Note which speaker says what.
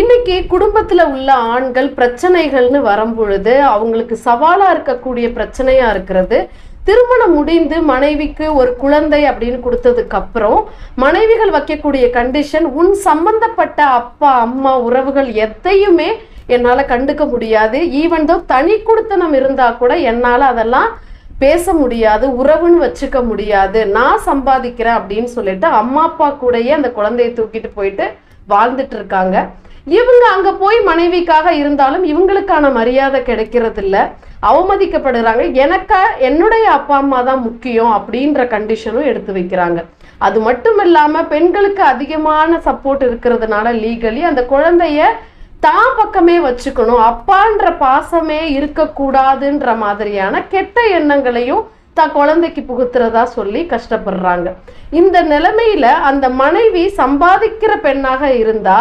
Speaker 1: இன்னைக்கு குடும்பத்துல உள்ள ஆண்கள் பிரச்சனைகள்னு வரும்பொழுது அவங்களுக்கு சவாலா இருக்கக்கூடிய பிரச்சனையா இருக்கிறது. திருமணம் முடிந்து மனைவிக்கு ஒரு குழந்தை அப்படின்னு கொடுத்ததுக்கு அப்புறம் மனைவிகள் வைக்கக்கூடிய கண்டிஷன் உன் சம்பந்தப்பட்ட அப்பா அம்மா உறவுகள் எதையுமே என்னால கண்டுக்க முடியாது. ஈவன் தோ தனி கொடுத்தனம் இருந்தா கூட என்னால அதெல்லாம் பேச முடியாது உறவுன்னு வச்சுக்க முடியாது. நான் சம்பாதிக்கிறேன் அப்படின்னு சொல்லிட்டு அம்மா அப்பா கூடயே அந்த குழந்தையை தூக்கிட்டு போயிட்டு வாழ்ந்துட்டு இருக்காங்க. இவங்க அங்க போய் மனைவிக்காக இருந்தாலும் இவங்களுக்கான மரியாதை கிடைக்கிறது இல்ல அவமதிக்கப்படுறாங்க. எனக்கா என்னுடைய அப்பா அம்மா தான் முக்கியம் அப்படின்ற கண்டிஷனும் எடுத்து வைக்கிறாங்க. அது மட்டும் இல்லாம பெண்களுக்கு அதிகமான சப்போர்ட் இருக்கிறதுனால லீகலி அந்த குழந்தைய தான் பக்கமே வச்சுக்கணும். அப்பான்ற பாசமே இருக்கக்கூடாதுன்ற மாதிரியான கெட்ட எண்ணங்களையும் தான் குழந்தைக்கு புகுத்துறதா சொல்லி கஷ்டப்படுறாங்க. இந்த நிலைமையில அந்த மனைவி சம்பாதிக்கிற பெண்ணாக இருந்தா